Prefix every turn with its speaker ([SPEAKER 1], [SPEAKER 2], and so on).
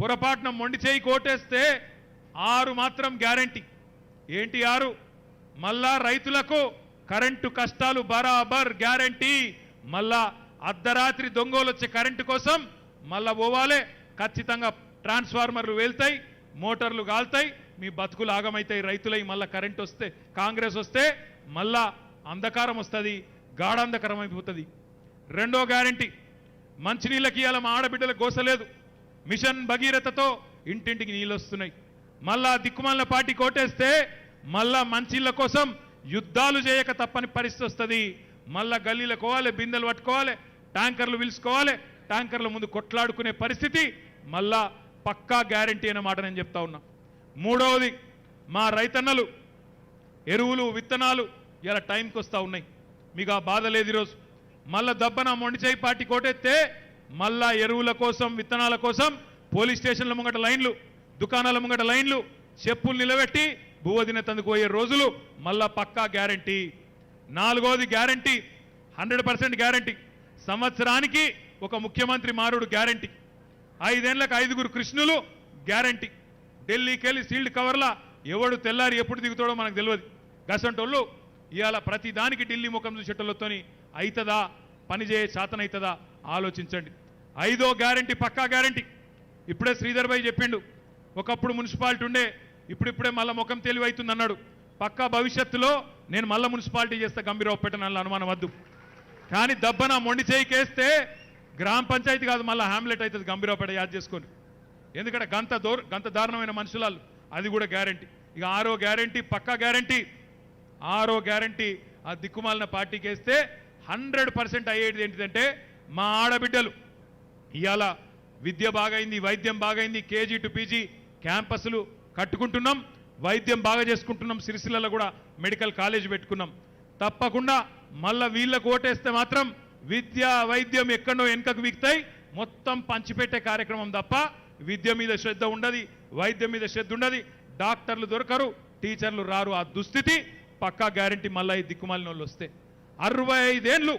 [SPEAKER 1] పొరపాటున మొండి చేయి కోటేస్తే ఆరు మాత్రం గ్యారంటీ. ఏంటి ఆరు? మళ్ళా రైతులకు కరెంటు కష్టాలు బరాబర్ గ్యారంటీ. మళ్ళా అర్ధరాత్రి దొంగలు వచ్చే కరెంటు కోసం మళ్ళా పోవాలే. ఖచ్చితంగా ట్రాన్స్ఫార్మర్లు వెళ్తాయి మోటార్లు కాలుతాయి మీ బతుకులు ఆగమైతాయి. రైతులై మళ్ళా కరెంట్ వస్తే కాంగ్రెస్ వస్తే మళ్ళా అంధకారం వస్తుంది గాఢాంధకారం అయిపోతుంది. రెండో గ్యారంటీ మంచినీళ్ళకి ఇవాళ మా ఆడబిడ్డలకు గోసలేదు. మిషన్ భగీరథతో ఇంటింటికి నీళ్ళు వస్తున్నాయి. మళ్ళా దిక్కుమాల పార్టీ కోటేస్తే మళ్ళా మంచిళ్ళ కోసం యుద్ధాలు చేయక తప్పని పరిస్థితి వస్తుంది. మళ్ళా గల్లీలకు పోవాలి బిందెలు పట్టుకోవాలి ట్యాంకర్లు పిలుచుకోవాలి ట్యాంకర్ల ముందు కొట్లాడుకునే పరిస్థితి మళ్ళా పక్కా గ్యారంటీ అనే మాట నేను చెప్తా ఉన్నా. మూడవది మా రైతన్నలు ఎరువులు విత్తనాలు ఇలా టైంకి వస్తూ ఉన్నాయి. మీకు ఆ బాధ లేదు ఈరోజు. మళ్ళా దబ్బన మొండిచేయి పార్టీ కోటెత్తే మళ్ళా ఎరువుల కోసం విత్తనాల కోసం పోలీస్ స్టేషన్ల ముంగట లైన్లు దుకాణాల ముంగట లైన్లు చెప్పులు నిలబెట్టి భూవదిన తందుకు పోయే రోజులు మళ్ళా పక్కా గ్యారంటీ. నాలుగోది గ్యారంటీ హండ్రెడ్ పర్సెంట్ గ్యారంటీ. సంవత్సరానికి ఒక ముఖ్యమంత్రి మారుడు గ్యారంటీ. ఐదేళ్ళకు ఐదుగురు కృష్ణులు గ్యారంటీ. ఢిల్లీకి వెళ్ళి సీల్డ్ కవర్లా ఎవడు తెల్లారి ఎప్పుడు దిగుతాడో మనకు తెలియదు గసంటోళ్ళు ఇవాళ ప్రతి దానికి ఢిల్లీ ముఖం చూసేటోళ్ళతోని అవుతుందా పనిచేయ శాతనవుతుందా ఆలోచించండి. ఐదో గ్యారంటీ పక్కా గ్యారంటీ. ఇప్పుడే శ్రీధర్ భాయ్ చెప్పిండు. ఒకప్పుడు మున్సిపాలిటీ ఉండే ఇప్పుడిప్పుడే మళ్ళా ముఖం తెలివైతుంది అన్నాడు పక్కా భవిష్యత్తులో నేను మళ్ళీ మున్సిపాలిటీ చేస్తే గంభీరవపేట నల్ల అనుమానం వద్దు. కానీ దబ్బన మొండి చేయికేస్తే గ్రామ పంచాయతీ కాదు మళ్ళీ హ్యామ్లెట్ అవుతుంది గంభీరావుపేట యాద్ చేసుకొని ఎందుకంటే గంత దూర గంత దారుణమైన మనుషులాలు. అది కూడా గ్యారంటీ. ఇక ఆరో గ్యారంటీ పక్కా గ్యారంటీ. ఆరో గ్యారంటీ ఆ దిక్కుమాలిన పార్టీకి వేస్తే హండ్రెడ్ పర్సెంట్ అయ్యేది ఏంటిదంటే మా ఆడబిడ్డలు. ఇవాళ విద్య బాగైంది వైద్యం బాగైంది కేజీ టు పీజీ క్యాంపస్లు కట్టుకుంటున్నాం వైద్యం బాగా చేసుకుంటున్నాం సిరిసిల్లలో కూడా మెడికల్ కాలేజ్ పెట్టుకున్నాం. తప్పకుండా మళ్ళా వీళ్ళకు ఓటేస్తే మాత్రం విద్య వైద్యం ఎక్కడో వెనుకకు వీక్తాయి మొత్తం పంచిపెట్టే కార్యక్రమం తప్ప విద్య మీద శ్రద్ధ ఉండదు వైద్యం మీద శ్రద్ధ ఉండదు డాక్టర్లు దొరకరు టీచర్లు రారు ఆ దుస్థితి పక్కా గ్యారంటీ మళ్ళీ ఈ దిక్కుమాలిన వాళ్ళు వస్తే. అరవై ఐదేళ్ళు.